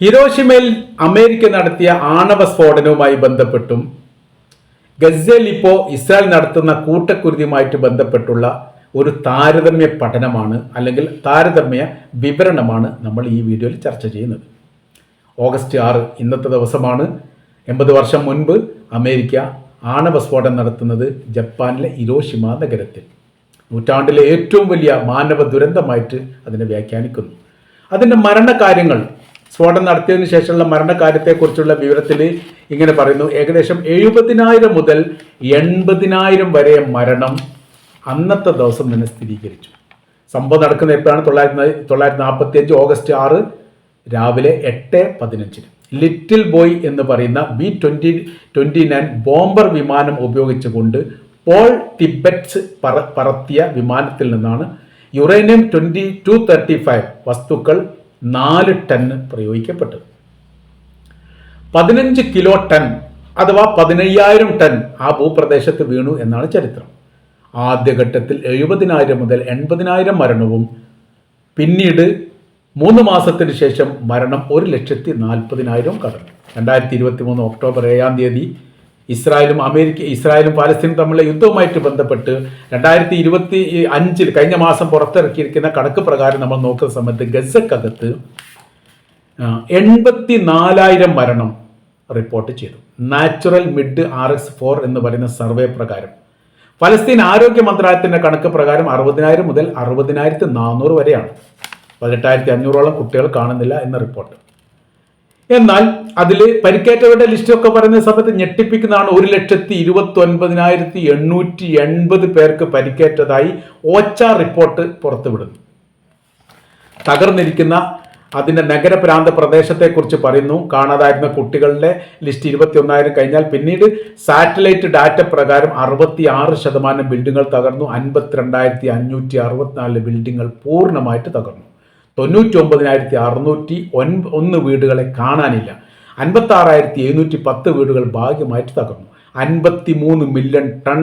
ഹിരോഷിമയിൽ America നടത്തിയ ആണവ സ്ഫോടനവുമായി ബന്ധപ്പെട്ടും ഗസയിൽ ഇപ്പോൾ ഇസ്രായേൽ നടത്തുന്ന കൂട്ടക്കുരുതിയുമായിട്ട് ബന്ധപ്പെട്ടുള്ള ഒരു താരതമ്യ പഠനമാണ് അല്ലെങ്കിൽ താരതമ്യ വിവരണമാണ് നമ്മൾ ഈ വീഡിയോയിൽ ചർച്ച ചെയ്യുന്നത്. ഓഗസ്റ്റ് ആറ് ഇന്നത്തെ ദിവസമാണ്. എൺപത് വർഷം മുൻപ് അമേരിക്ക ആണവ സ്ഫോടനം നടത്തുന്നത് ജപ്പാനിലെ ഇരോഷിമ നഗരത്തിൽ. നൂറ്റാണ്ടിലെ ഏറ്റവും വലിയ മാനവ ദുരന്തമായിട്ട് അതിനെ വ്യാഖ്യാനിക്കുന്നു. അതിന്റെ മരണകാര്യങ്ങൾ സ്ഫോടനം നടത്തിയതിനു ശേഷമുള്ള മരണകാര്യത്തെക്കുറിച്ചുള്ള വിവരത്തിൽ ഇങ്ങനെ പറയുന്നു. ഏകദേശം എഴുപതിനായിരം മുതൽ എൺപതിനായിരം വരെ മരണം അന്നത്തെ ദിവസം തന്നെ സ്ഥിരീകരിച്ചു. സംഭവം നടക്കുന്ന എപ്പോഴാണ്? തൊള്ളായിരത്തി തൊള്ളായിരത്തി നാൽപ്പത്തി അഞ്ച് ഓഗസ്റ്റ് ആറ് രാവിലെ എട്ട് പതിനഞ്ചിന്. ലിറ്റിൽ ബോയ് എന്ന് പറയുന്ന B twenty twenty nine bomber വിമാനം ഉപയോഗിച്ചുകൊണ്ട് പോൾ ടിബറ്റ്സ് പറ പറത്തിയ വിമാനത്തിൽ നിന്നാണ് uranium twenty two thirty five വസ്തുക്കൾ നാല് ടണ്ണ് പ്രയോഗിക്കപ്പെട്ടു. പതിനഞ്ച് കിലോ ടൺ അഥവാ പതിനയ്യായിരം ടൺ ആ ഭൂപ്രദേശത്ത് വീണു എന്നാണ് ചരിത്രം. ആദ്യഘട്ടത്തിൽ എഴുപതിനായിരം മുതൽ എൺപതിനായിരം മരണവും പിന്നീട് മൂന്ന് മാസത്തിന് ശേഷം മരണം ഒരു ലക്ഷത്തി നാൽപ്പതിനായിരം കടന്നു. രണ്ടായിരത്തി ഇരുപത്തി മൂന്ന് ഒക്ടോബർ ഏഴാം തീയതി ഇസ്രായേലും അമേരിക്ക ഇസ്രായേലും പാലസ്തീനും തമ്മിലുള്ള യുദ്ധവുമായിട്ട് ബന്ധപ്പെട്ട് രണ്ടായിരത്തി ഇരുപത്തി അഞ്ചിൽ കഴിഞ്ഞ മാസം പുറത്തിറക്കിയിരിക്കുന്ന കണക്ക് പ്രകാരം നമ്മൾ നോക്കുന്ന സമയത്ത് ഗസക്കകത്ത് എൺപത്തി നാലായിരം മരണം റിപ്പോർട്ട് ചെയ്തു. Natural mid R S four എന്ന് പറയുന്ന സർവേ പ്രകാരം. പലസ്തീൻ ആരോഗ്യ മന്ത്രാലയത്തിന്റെ കണക്ക് പ്രകാരം അറുപതിനായിരം മുതൽ അറുപതിനായിരത്തി നാനൂറ് വരെയാണ്. പതിനെട്ടായിരത്തി അഞ്ഞൂറോളം കുട്ടികൾ കാണുന്നില്ല എന്ന റിപ്പോർട്ട്. എന്നാൽ അതിൽ പരിക്കേറ്റവരുടെ ലിസ്റ്റൊക്കെ പറയുന്ന സമയത്ത് ഞെട്ടിപ്പിക്കുന്നതാണ് ഒരു ലക്ഷത്തി ഇരുപത്തി ഒൻപതിനായിരത്തി എണ്ണൂറ്റി എൺപത് പേർക്ക് പരിക്കേറ്റതായി ഓച്ച റിപ്പോർട്ട് പുറത്തുവിടുന്നു. തകർന്നിരിക്കുന്ന അതിന്റെ നഗരപ്രാന്ത പ്രദേശത്തെക്കുറിച്ച് പറയുന്നു. കാണാതായിരുന്ന കുട്ടികളുടെ ലിസ്റ്റ് ഇരുപത്തി ഒന്നായിരം കഴിഞ്ഞാൽ പിന്നീട് സാറ്റലൈറ്റ് ഡാറ്റ പ്രകാരം അറുപത്തി ആറ് ശതമാനം ബിൽഡിങ്ങുകൾ തകർന്നു. അൻപത്തിരണ്ടായിരത്തി അഞ്ഞൂറ്റി അറുപത്തിനാല് ബിൽഡിങ്ങുകൾ പൂർണമായിട്ട് തകർന്നു. തൊണ്ണൂറ്റി ഒമ്പതിനായിരത്തി അറുന്നൂറ്റി ഒൻ ഒന്ന് വീടുകളെ കാണാനില്ല. അൻപത്തി ആറായിരത്തി എഴുന്നൂറ്റി പത്ത് വീടുകൾ ഭാഗ്യമായിട്ട് തകർന്നു. അൻപത്തി മൂന്ന് മില്യൺ ടൺ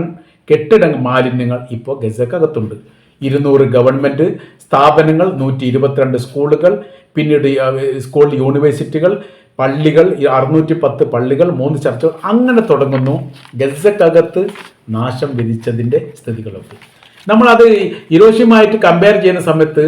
കെട്ടിട മാലിന്യങ്ങൾ ഇപ്പോൾ ഗസക്കകത്തുണ്ട്. ഇരുന്നൂറ് ഗവൺമെന്റ് സ്ഥാപനങ്ങൾ നൂറ്റി ഇരുപത്തിരണ്ട് സ്കൂളുകൾ പിന്നീട് സ്കൂൾ യൂണിവേഴ്സിറ്റികൾ പള്ളികൾ അറുന്നൂറ്റി പത്ത് പള്ളികൾ മൂന്ന് ചർച്ചകൾ അങ്ങനെ തുടങ്ങുന്നു. ഗസക്കകത്ത് നാശം വിധിച്ചതിന്റെ സ്ഥിതികളൊക്കെ. നമ്മളത് ഇരോഷിയുമായിട്ട് കമ്പയർ ചെയ്യുന്ന സമയത്ത്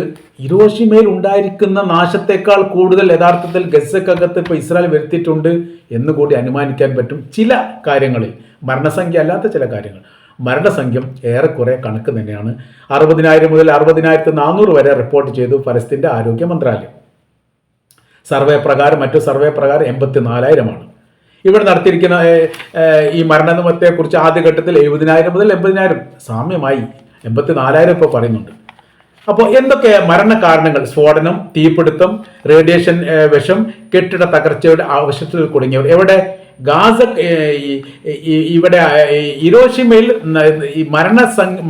ഇരോഷിമയിൽ ഉണ്ടായിരിക്കുന്ന നാശത്തെക്കാൾ കൂടുതൽ യഥാർത്ഥത്തിൽ ഗസക്കകത്ത് ഇപ്പോൾ ഇസ്രായേൽ വരുത്തിയിട്ടുണ്ട് എന്ന് കൂടി അനുമാനിക്കാൻ പറ്റും ചില കാര്യങ്ങളിൽ. മരണസംഖ്യ അല്ലാത്ത ചില കാര്യങ്ങൾ. മരണസംഖ്യ ഏറെക്കുറെ കണക്ക് തന്നെയാണ്. അറുപതിനായിരം മുതൽ അറുപതിനായിരത്തി നാനൂറ് വരെ റിപ്പോർട്ട് ചെയ്തു ഫലസ്തീന്റെ ആരോഗ്യ മന്ത്രാലയം. സർവേ പ്രകാരം മറ്റു സർവേ പ്രകാരം എൺപത്തി നാലായിരമാണ് ഇവിടെ നടത്തിയിരിക്കുന്ന ഈ മരണനിമത്തെക്കുറിച്ച് ആദ്യഘട്ടത്തിൽ എഴുപതിനായിരം മുതൽ എൺപതിനായിരം. സാമ്യമായി എൺപത്തി നാലായിരം ഇപ്പോൾ പറയുന്നുണ്ട്. അപ്പോൾ എന്തൊക്കെ മരണകാരണങ്ങൾ? സ്ഫോടനം തീപിടുത്തം റേഡിയേഷൻ വിഷം കെട്ടിട തകർച്ചയുടെ ആവശ്യത്തിൽ കുടുങ്ങിയവർ. എവിടെ? ഗാസ ഇവിടെ ഇരോഷിമയിൽ മരണ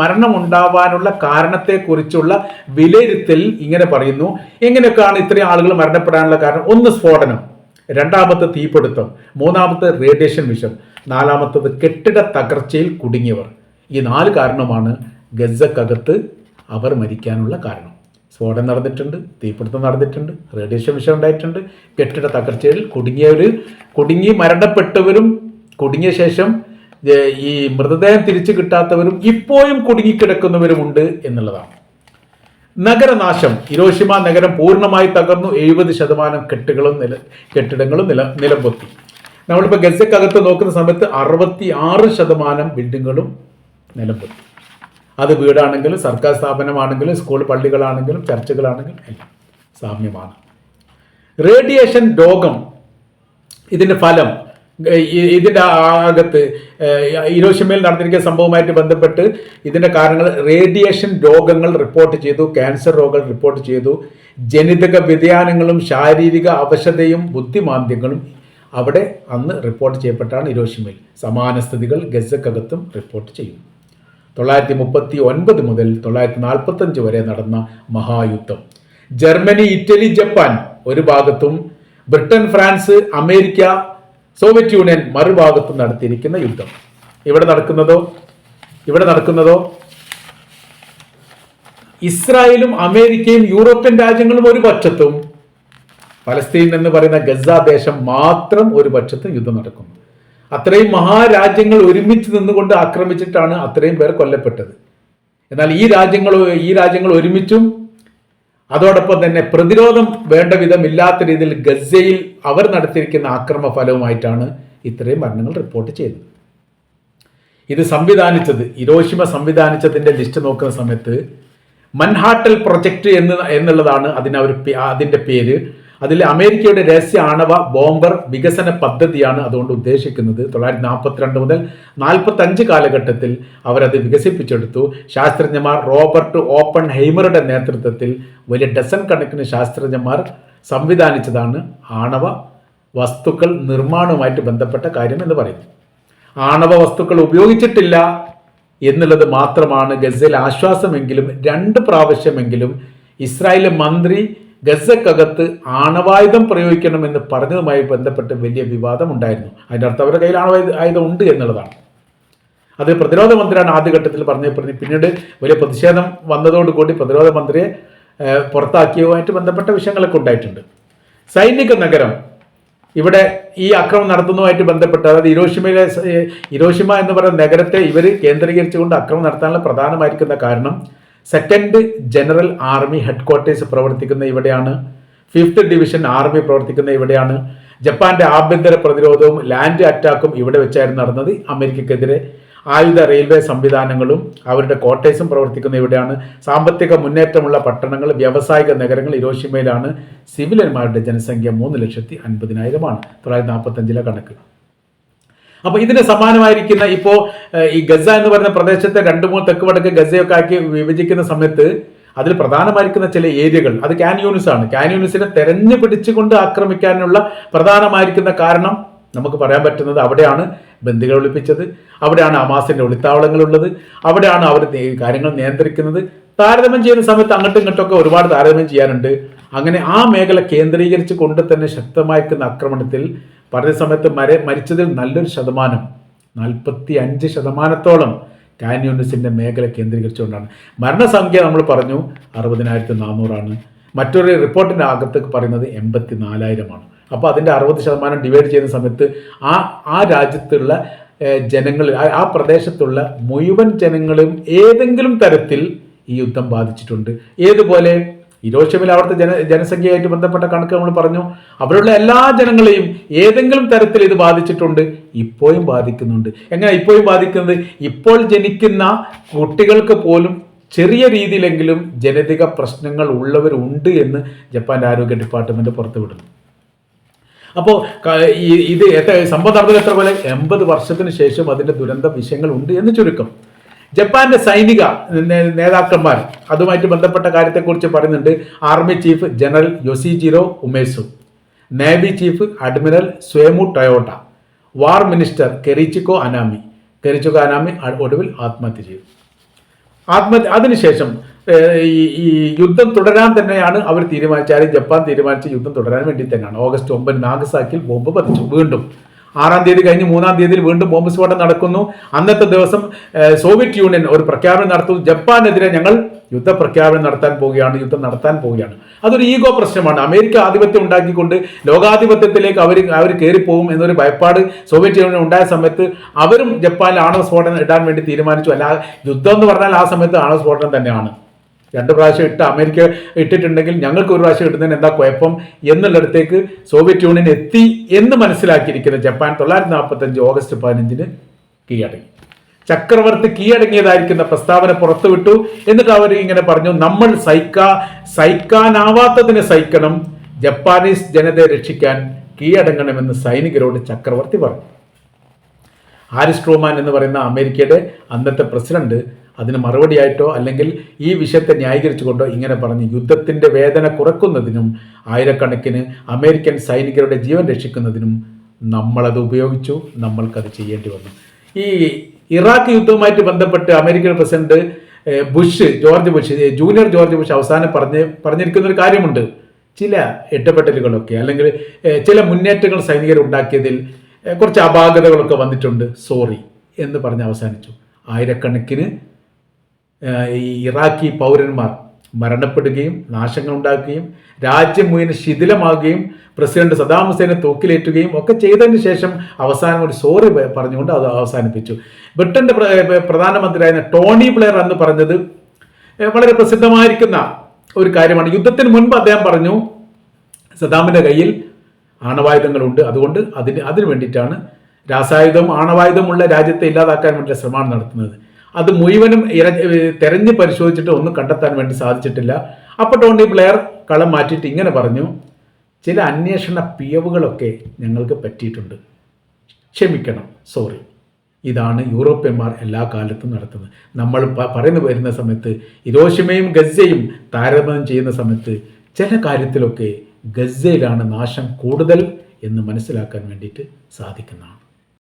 മരണം ഉണ്ടാവാനുള്ള കാരണത്തെക്കുറിച്ചുള്ള വിലയിരുത്തൽ ഇങ്ങനെ പറയുന്നു. എങ്ങനെയൊക്കെയാണ് ഇത്രയും ആളുകൾ മരണപ്പെടാനുള്ള കാരണം? ഒന്ന് സ്ഫോടനം രണ്ടാമത്തെ തീപിടുത്തം മൂന്നാമത്തെ റേഡിയേഷൻ വിഷം നാലാമത്തത് കെട്ടിട തകർച്ചയിൽ കുടുങ്ങിയവർ. ഈ നാല് കാരണമാണ് ഗസക്കകത്ത് അവർ മരിക്കാനുള്ള കാരണം. സ്ഫോടനം നടന്നിട്ടുണ്ട് തീപിടുത്തം നടന്നിട്ടുണ്ട് റേഡിയേഷൻ വിഷം ഉണ്ടായിട്ടുണ്ട്. കെട്ടിട തകർച്ചയിൽ കുടുങ്ങിയവർ കുടുങ്ങി മരണപ്പെട്ടവരും കുടുങ്ങിയ ശേഷം ഈ മൃതദേഹം തിരിച്ചു കിട്ടാത്തവരും ഇപ്പോഴും കുടുങ്ങിക്കിടക്കുന്നവരുമുണ്ട് എന്നുള്ളതാണ്. നഗരനാശം. ഇരോഷിമ നഗരം പൂർണമായി തകർന്നു. എഴുപത് ശതമാനം കെട്ടുകളും നില കെട്ടിടങ്ങളും നില നിലംപൊത്തി. നമ്മളിപ്പോൾ ഗസക്കകത്ത് നോക്കുന്ന സമയത്ത് അറുപത്തി ആറ് ശതമാനം ബിൽഡിങ്ങുകളും നിലംപൊത്തി. അത് വീടാണെങ്കിലും സർക്കാർ സ്ഥാപനമാണെങ്കിലും സ്കൂൾ പള്ളികളാണെങ്കിലും ചർച്ചകളാണെങ്കിലും എല്ലാം സാമ്യമാണ്. റേഡിയേഷൻ രോഗം ഇതിന്റെ ഫലം ഇതിന്റെ അകത്ത് ഇരോഷിമയിൽ നടന്നിരിക്കുന്ന സംഭവവുമായിട്ട് ബന്ധപ്പെട്ട് ഇതിന്റെ കാരണങ്ങൾ റേഡിയേഷൻ രോഗങ്ങൾ റിപ്പോർട്ട് ചെയ്തു ക്യാൻസർ രോഗങ്ങൾ റിപ്പോർട്ട് ചെയ്തു ജനിതക വ്യതിയാനങ്ങളും ശാരീരിക അവശതയും ബുദ്ധിമാന്ദ്യങ്ങളും അവിടെ അന്ന് റിപ്പോർട്ട് ചെയ്യപ്പെട്ടാണ് ഇരോഷിമയിൽ. സമാനസ്ഥിതികൾ ഗസക്കകത്തും റിപ്പോർട്ട് ചെയ്യും തൊള്ളായിരത്തി മുപ്പത്തി ഒൻപത് മുതൽ തൊള്ളായിരത്തി നാൽപ്പത്തഞ്ച് വരെ നടന്ന മഹായുദ്ധം. ജർമ്മനി ഇറ്റലി ജപ്പാൻ ഒരു ഭാഗത്തും Britain France America Soviet Union മറുഭാഗത്തും നടത്തിയിരിക്കുന്ന യുദ്ധം. ഇവിടെ നടക്കുന്നതോ? ഇവിടെ നടക്കുന്നതോ? ഇസ്രായേലും അമേരിക്കയും യൂറോപ്യൻ രാജ്യങ്ങളും ഒരു പക്ഷത്തും പലസ്തീൻ എന്ന് പറയുന്ന ഗസ ദേശം മാത്രം ഒരു പക്ഷത്ത് യുദ്ധം നടക്കുന്നു. അത്രയും മഹാരാജ്യങ്ങൾ ഒരുമിച്ച് നിന്നുകൊണ്ട് ആക്രമിച്ചിട്ടാണ് അത്രയും പേർ കൊല്ലപ്പെട്ടത്. എന്നാൽ ഈ രാജ്യങ്ങൾ ഈ രാജ്യങ്ങൾ ഒരുമിച്ചും അതോടൊപ്പം തന്നെ പ്രതിരോധം വേണ്ട വിധം ഇല്ലാത്ത രീതിയിൽ ഗസയിൽ അവർ നടത്തിയിരിക്കുന്ന ആക്രമ ഫലവുമായിട്ടാണ് ഇത്രയും മരണങ്ങൾ റിപ്പോർട്ട് ചെയ്തത് ഇത് സംവിധാനിച്ചത് ഇരോഷിമ സംവിധാനിച്ചതിന്റെ ലിസ്റ്റ് നോക്കുന്ന സമയത്ത് മൻഹാട്ടൽ പ്രൊജക്ട് എന്ന് എന്നുള്ളതാണ് അതിനവർ അതിന്റെ പേര്. അതിൽ അമേരിക്കയുടെ രഹസ്യ ആണവ ബോംബർ വികസന പദ്ധതിയാണ് അതുകൊണ്ട് ഉദ്ദേശിക്കുന്നത്. തൊള്ളായിരത്തി നാൽപ്പത്തിരണ്ട് മുതൽ നാൽപ്പത്തി അഞ്ച് കാലഘട്ടത്തിൽ അവരത് വികസിപ്പിച്ചെടുത്തു. ശാസ്ത്രജ്ഞന്മാർ റോബർട്ട് ഓപ്പൺ ഹെയ്മറുടെ നേതൃത്വത്തിൽ വലിയ ഡസൻ കണക്കിന് ശാസ്ത്രജ്ഞന്മാർ സംവിധാനിച്ചതാണ് ആണവ വസ്തുക്കൾ നിർമ്മാണവുമായിട്ട് ബന്ധപ്പെട്ട കാര്യം എന്ന് പറയുന്നു ആണവ വസ്തുക്കൾ ഉപയോഗിച്ചിട്ടില്ല എന്നുള്ളത് മാത്രമാണ് ഗസയിൽ ആശ്വാസമെങ്കിലും രണ്ട് പ്രാവശ്യമെങ്കിലും ഇസ്രായേൽ മന്ത്രി ഗസക്കകത്ത് ആണവായുധം പ്രയോഗിക്കണമെന്ന് പറഞ്ഞതുമായി ബന്ധപ്പെട്ട് വലിയ വിവാദം ഉണ്ടായിരുന്നു. അതിന്റെ അർത്ഥം അവരുടെ കയ്യിൽ ആണവായുധം ഉണ്ട് എന്നുള്ളതാണ്. അത് പ്രതിരോധ മന്ത്രിയാണ് ആദ്യഘട്ടത്തിൽ പറഞ്ഞു പിന്നീട് വലിയ പ്രതിഷേധം വന്നതോടുകൂടി പ്രതിരോധ മന്ത്രിയെ പുറത്താക്കിയതുമായിട്ട് ബന്ധപ്പെട്ട വിഷയങ്ങളൊക്കെ ഉണ്ടായിട്ടുണ്ട്. സൈനിക നഗരം ഇവിടെ ഈ അക്രമം നടത്തുന്നതുമായിട്ട് ബന്ധപ്പെട്ട് അതായത് ഇരോഷിമയിലെ ഇരോഷിമ എന്ന് പറയുന്ന നഗരത്തെ ഇവർ കേന്ദ്രീകരിച്ചുകൊണ്ട് അക്രമം നടത്താനുള്ള പ്രധാനമായിരിക്കുന്ന കാരണം സെക്കൻഡ് ജനറൽ ആർമി ഹെഡ്ക്വാർട്ടേഴ്സ് പ്രവർത്തിക്കുന്ന ഇവിടെയാണ്. ഫിഫ്ത്ത് ഡിവിഷൻ ആർമി പ്രവർത്തിക്കുന്ന ഇവിടെയാണ്. ജപ്പാന്റെ ആഭ്യന്തര പ്രതിരോധവും ലാൻഡ് അറ്റാക്കും ഇവിടെ വെച്ചായിരുന്നു നടന്നത്. അമേരിക്കക്കെതിരെ ആയുധ റെയിൽവേ സംവിധാനങ്ങളും അവരുടെ കോട്ടേഴ്സും പ്രവർത്തിക്കുന്ന ഇവിടെയാണ്. സാമ്പത്തിക മുന്നേറ്റമുള്ള പട്ടണങ്ങൾ വ്യാവസായിക നഗരങ്ങൾ ഇരോഷിമയിലാണ് സിവിലന്മാരുടെ ജനസംഖ്യ മൂന്ന് ലക്ഷത്തി അൻപതിനായിരമാണ്. തൊള്ളായിരത്തി നാൽപ്പത്തഞ്ചിലെ കണക്ക്. അപ്പോൾ ഇതിന് സമാനമായിരിക്കുന്ന ഇപ്പോ ഈ ഗസ എന്ന് പറയുന്ന പ്രദേശത്തെ രണ്ട് മൂന്ന് തെക്ക് വടക്ക് ഗസയൊക്കെ ആക്കി വിഭജിക്കുന്ന സമയത്ത് അതിൽ പ്രധാനമായിരിക്കുന്ന ചില ഏരിയകൾ അത് കാൻയൂണിസ് ആണ്. കാൻയൂണിസിനെ തെരഞ്ഞു പിടിച്ചുകൊണ്ട് ആക്രമിക്കാനുള്ള പ്രധാനമായിരിക്കുന്ന കാരണം നമുക്ക് പറയാൻ പറ്റുന്നത് അവിടെയാണ് ബന്ദികൾ ഒളിപ്പിച്ചത് അവിടെയാണ് അമാസിന്റെ ഒളിത്താവളങ്ങളുള്ളത് അവിടെയാണ് അവർ കാര്യങ്ങൾ നിയന്ത്രിക്കുന്നത്. താരതമ്യം ചെയ്യുന്ന സമയത്ത് അങ്ങോട്ടും ഇങ്ങോട്ടൊക്കെ ഒരുപാട് താരതമ്യം ചെയ്യാനുണ്ട്. അങ്ങനെ ആ മേഖല കേന്ദ്രീകരിച്ച് കൊണ്ട് തന്നെ ശക്തമായിരിക്കുന്ന ആക്രമണത്തിൽ പറഞ്ഞ സമയത്ത് മരെ മരിച്ചതിൽ നല്ലൊരു ശതമാനം നാൽപ്പത്തി അഞ്ച് ശതമാനത്തോളം കാന്യൂണിസിന്റെ മേഖല കേന്ദ്രീകരിച്ചുകൊണ്ടാണ്. മരണസംഖ്യ നമ്മൾ പറഞ്ഞു അറുപതിനായിരത്തി നാനൂറാണ് മറ്റൊരു റിപ്പോർട്ടിന്റെ അകത്തേക്ക് പറയുന്നത് എൺപത്തി നാലായിരമാണ് അപ്പോൾ അതിന്റെ അറുപത് ശതമാനം ഡിവൈഡ് ചെയ്യുന്ന സമയത്ത് ആ ആ രാജ്യത്തുള്ള ജനങ്ങൾ ആ പ്രദേശത്തുള്ള മുഴുവൻ ജനങ്ങളും ഏതെങ്കിലും തരത്തിൽ ഈ യുദ്ധം ബാധിച്ചിട്ടുണ്ട്. ഏതുപോലെ? ഇരോഷമിൽ അവിടുത്തെ ജന ജനസംഖ്യയായിട്ട് ബന്ധപ്പെട്ട കണക്ക് നമ്മൾ പറഞ്ഞു. അവിടെയുള്ള എല്ലാ ജനങ്ങളെയും ഏതെങ്കിലും തരത്തിൽ ഇത് ബാധിച്ചിട്ടുണ്ട്. ഇപ്പോഴും ബാധിക്കുന്നുണ്ട്. എങ്ങനെ ഇപ്പോഴും ബാധിക്കുന്നത്? ഇപ്പോൾ ജനിക്കുന്ന കുട്ടികൾക്ക് പോലും ചെറിയ രീതിയിലെങ്കിലും ജനിതക പ്രശ്നങ്ങൾ ഉള്ളവരുണ്ട് എന്ന് ജപ്പാന്റെ ആരോഗ്യ ഡിപ്പാർട്ട്മെന്റ് പുറത്തുവിടുന്നു. അപ്പോൾ ഇത് എത്ര നടന്നത് എത്ര പോലെ? എൺപത് വർഷത്തിന് ശേഷം അതിന്റെ ദുരന്ത വിഷയങ്ങൾ ഉണ്ട് എന്ന് ചുരുക്കം. ജപ്പാന്റെ സൈനിക നേതാക്കന്മാർ അതുമായിട്ട് ബന്ധപ്പെട്ട കാര്യത്തെക്കുറിച്ച് പറയുന്നുണ്ട്. Army chief general Yoshijiro Umezu navy chief admiral Soemu Toyoda war minister Korechika Anami. Korechika Anami ഒടുവിൽ ആത്മഹത്യ ചെയ്തു. ആത്മഹത്യ അതിനുശേഷം ഈ യുദ്ധം തുടരാൻ തന്നെയാണ് അവർ തീരുമാനിച്ചാൽ ജപ്പാൻ തീരുമാനിച്ച യുദ്ധം തുടരാൻ വേണ്ടി തന്നെയാണ്. ഓഗസ്റ്റ് ഒമ്പത് നാഗസാക്കിൽ ബോംബ് പതിച്ചു. വീണ്ടും ആറാം തീയതി കഴിഞ്ഞ് മൂന്നാം തീയതിയിൽ വീണ്ടും ബോംബ് സ്ഫോടനം നടക്കുന്നു. അന്നത്തെ ദിവസം സോവിയറ്റ് യൂണിയൻ ഒരു പ്രഖ്യാപനം നടത്തുന്നു. ജപ്പാനെതിരെ ഞങ്ങൾ യുദ്ധ പ്രഖ്യാപനം നടത്താൻ പോവുകയാണ് യുദ്ധം നടത്താൻ പോവുകയാണ്. അതൊരു ഈഗോ പ്രശ്നമാണ്. അമേരിക്ക ആധിപത്യം ഉണ്ടാക്കിക്കൊണ്ട് ലോകാധിപത്യത്തിലേക്ക് അവർ അവർ കയറിപ്പോകും എന്നൊരു ഭയപ്പാട് സോവിയറ്റ് യൂണിയൻ ഉണ്ടായ സമയത്ത് അവരും ജപ്പാനിൽ ആണവ സ്ഫോടനം ഇടാൻ വേണ്ടി തീരുമാനിച്ചു. അല്ല യുദ്ധം എന്ന് പറഞ്ഞാൽ ആ സമയത്ത് ആണവ സ്ഫോടനം തന്നെയാണ്. രണ്ട് പ്രാവശ്യം ഇട്ട് അമേരിക്ക ഇട്ടിട്ടുണ്ടെങ്കിൽ ഞങ്ങൾക്ക് ഒരു പ്രാവശ്യം ഇടുന്നതിന് എന്താ കുഴപ്പം എന്നുള്ളിടത്തേക്ക് സോവിയറ്റ് യൂണിയൻ എത്തി എന്ന് മനസ്സിലാക്കിയിരിക്കുന്ന ജപ്പാൻ തൊള്ളായിരത്തി നാൽപ്പത്തഞ്ച് ഓഗസ്റ്റ് പതിനഞ്ചിന് കീഴടങ്ങി. ചക്രവർത്തി കീഴടങ്ങിയതായിരിക്കുന്ന പ്രസ്താവന പുറത്തുവിട്ടു. എന്നിട്ട് അവർ ഇങ്ങനെ പറഞ്ഞു നമ്മൾ സഹിക്കാ സഹിക്കാനാവാത്തതിന് സഹിക്കണം. ജപ്പാനീസ് ജനതയെ രക്ഷിക്കാൻ കീഴടങ്ങണമെന്ന് സൈനികരോട് ചക്രവർത്തി പറഞ്ഞു. ഹാരിസ് ട്രൂമാൻ എന്ന് പറയുന്ന അമേരിക്കയുടെ അന്നത്തെ പ്രസിഡന്റ് അതിന് മറുപടിയായിട്ടോ അല്ലെങ്കിൽ ഈ വിഷയത്തെ ന്യായീകരിച്ചുകൊണ്ടോ ഇങ്ങനെ പറഞ്ഞ് യുദ്ധത്തിന്റെ വേദന കുറക്കുന്നതിനും ആയിരക്കണക്കിന് അമേരിക്കൻ സൈനികരുടെ ജീവൻ രക്ഷിക്കുന്നതിനും നമ്മളത് ഉപയോഗിച്ചു നമ്മൾക്കത് ചെയ്യേണ്ടി വന്നു. ഈ ഇറാഖ് യുദ്ധവുമായിട്ട് ബന്ധപ്പെട്ട് American president Bush George Bush junior George Bush അവസാനം പറഞ്ഞ് പറഞ്ഞിരിക്കുന്ന ഒരു കാര്യമുണ്ട്. ചില ഇട്ടപ്പെട്ടലുകളൊക്കെ അല്ലെങ്കിൽ ചില മുന്നേറ്റങ്ങൾ സൈനികർ ഉണ്ടാക്കിയതിൽ കുറച്ച് അപാകതകളൊക്കെ വന്നിട്ടുണ്ട്. സോറി എന്ന് പറഞ്ഞ് അവസാനിച്ചു. ആയിരക്കണക്കിന് ഈ ഇറാഖി പൗരന്മാർ മരണപ്പെടുകയും നാശങ്ങൾ ഉണ്ടാക്കുകയും രാജ്യം മുഴുവൻ ശിഥിലമാകുകയും പ്രസിഡന്റ് സദാം ഹുസൈനെ തൂക്കിലേറ്റുകയും ഒക്കെ ചെയ്തതിന് ശേഷം അവസാനം ഒരു സോറി പറഞ്ഞുകൊണ്ട് അത് അവസാനിപ്പിച്ചു. ബ്രിട്ടന്റെ പ്രധാനമന്ത്രിയായ ടോണി ബ്ലെയർ എന്ന് പറഞ്ഞത് വളരെ പ്രസിദ്ധമായിരിക്കുന്ന ഒരു കാര്യമാണ്. യുദ്ധത്തിന് മുൻപ് അദ്ദേഹം പറഞ്ഞു സദാമിന്റെ കയ്യിൽ ആണവായുധങ്ങളുണ്ട്. അതുകൊണ്ട് അതിന് അതിന് വേണ്ടിയിട്ടാണ് രാസായുധം ആണവായുധമുള്ള രാജ്യത്തെ ഇല്ലാതാക്കാൻ വേണ്ടി ശ്രമമാണ് നടത്തുന്നത്. അത് മുഴുവനും ഇര തെരഞ്ഞ് പരിശോധിച്ചിട്ട് ഒന്നും കണ്ടെത്താൻ വേണ്ടി സാധിച്ചിട്ടില്ല. അപ്പോൾ ടോണി പ്ലെയർ കളം മാറ്റിയിട്ട് ഇങ്ങനെ പറഞ്ഞു ചില അന്വേഷണ പിയവുകളൊക്കെ ഞങ്ങൾക്ക് പറ്റിയിട്ടുണ്ട്. ക്ഷമിക്കണം. സോറി. ഇതാണ് യൂറോപ്യന്മാർ എല്ലാ കാലത്തും നടത്തുന്നത്. നമ്മൾ പറയുന്നു വരുന്ന സമയത്ത് ഇരോഷിമയും ഗസയും താരതമ്യം ചെയ്യുന്ന സമയത്ത് ചില കാര്യത്തിലൊക്കെ ഗസയിലാണ് നാശം കൂടുതൽ എന്ന് മനസ്സിലാക്കാൻ വേണ്ടിയിട്ട് സാധിക്കുന്നതാണ്.